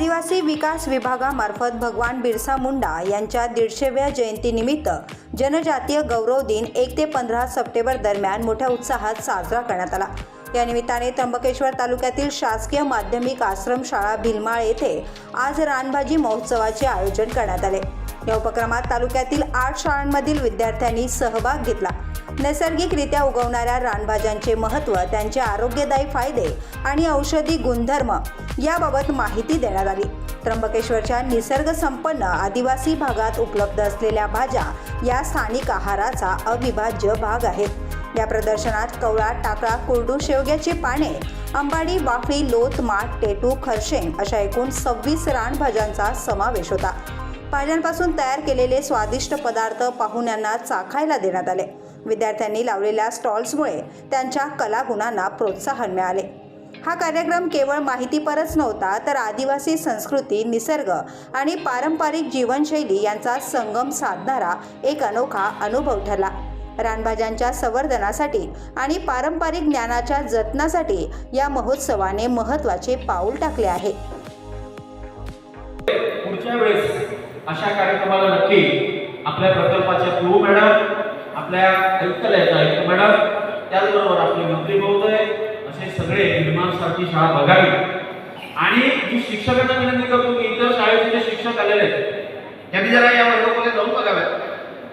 आदिवासी विकास विभागामार्फत भगवान बिरसा मुंडा यांच्या दीडशेव्या जयंतीनिमित्त जनजातीय गौरव दिन एक ते पंधरा सप्टेंबर दरम्यान मोठ्या उत्साहात साजरा करण्यात आला. या निमित्ताने त्र्यंबकेश्वर तालुक्यातील शासकीय माध्यमिक आश्रमशाळा भिलमाळ येथे आज रानभाजी महोत्सवाचे आयोजन करण्यात आले. या उपक्रमात तालुक्यातील आठ शाळांमधील विद्यार्थ्यांनी सहभाग घेतला. नैसर्गिकरित्या उगवणाऱ्या रानभाज्यांचे महत्त्व त्यांचे आरोग्यदायी फायदे आणि औषधी गुणधर्म याबाबत माहिती देण्यात आली. त्र्यंबकेश्वरच्या निसर्गसंपन्न आदिवासी भागात उपलब्ध असलेल्या भाज्या या स्थानिक आहाराचा अविभाज्य भाग आहेत. या प्रदर्शनात कवळा टाकळा कुरडू शेवग्याची पाने अंबाडी वाफळी लोत माठ टेटू खरशेंग अशा एकूण सव्वीस रानभाज्यांचा समावेश होता. भाज्यांपासून तयार केलेले स्वादिष्ट पदार्थ पाहुण्यांना चाखायला देण्यात आले. विद्यार्थ्यांनी लावलेल्या स्टॉल्समुळे त्यांच्या कलागुणांना प्रोत्साहन मिळाले. हा कार्यक्रम केवळ माहितीपरच नव्हता तर आदिवासी संस्कृती निसर्ग आणि पारंपरिक जीवनशैली यांचा संगम साधणारा एक अनोखा अनुभव ठरला. रानभाज्यांच्या संवर्धनासाठी आणि पारंपरिक ज्ञानाच्या जतनासाठी या महोत्सवाने महत्त्वाचे पाऊल टाकले आहे. पुढच्या वेळेस अशा कार्यक्रमाला नक्की आपल्या प्रकल्पाच्या मॅडम आपल्या आयुक्तालयाचा आयुक्त मॅडम त्याचबरोबर आपले मंत्री महोदय असे सगळे निर्माणसारखी शाळा बघावी. आणि मी शिक्षकांना विनंती करतो की इतर शाळेचे जे शिक्षक आलेले आहेत त्यांनी जरा या वर्गामध्ये जाऊन बघाव्यात.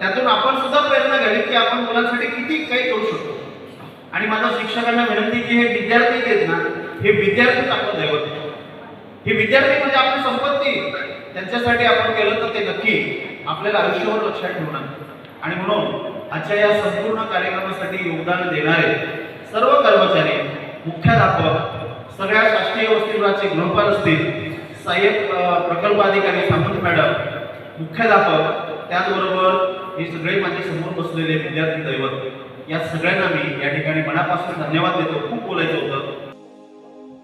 त्यातून आपण सुद्धा प्रेरणा घ्यावी की आपण मुलांसाठी किती काही करू शकतो. आणि माझा शिक्षकांना विनंती की हे विद्यार्थी आहेत ना हे विद्यार्थीच आपण दैवत हे विद्यार्थी म्हणजे आपली संपत्ती. त्यांच्यासाठी आपण केलं तर ते नक्की आपल्याला आयुष्यावर लक्षात ठेवणार. आणि म्हणून आजच्या या संपूर्ण कार्यक्रमासाठी योगदान देणारे सर्व कर्मचारी मुख्याध्यापक सगळ्या शासकीय वसतिगृहाचे गृहपाल असतील सहाय्यक प्रकल्प अधिकारी सामंत मॅडम मुख्याध्यापक त्याचबरोबर हे सगळे माझे समोर बसलेले विद्यार्थी दैवत या सगळ्यांना मी या ठिकाणी मनापासून धन्यवाद देतो. खूप बोलायचं होतं.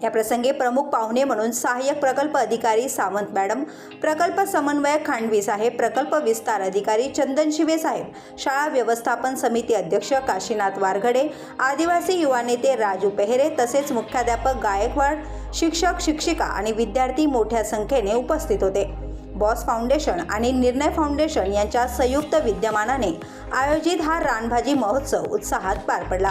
या प्रसंगी प्रमुख पाहुणे म्हणून सहाय्यक प्रकल्प अधिकारी सावंत मॅडम प्रकल्प समन्वयक खांडवी साहेब प्रकल्प विस्तार अधिकारी चंदन शिवे साहेब शाळा व्यवस्थापन समिती अध्यक्ष काशीनाथ वारघडे आदिवासी युवा नेते राजू पेहरे तसेच मुख्याध्यापक गायकवाड शिक्षक शिक्षिका आणि विद्यार्थी मोठ्या संख्येने उपस्थित होते. बॉस फाउंडेशन आणि निर्णय फाउंडेशन यांच्या संयुक्त विद्यमानाने आयोजित हा रानभाजी महोत्सव उत्साहात पार पडला.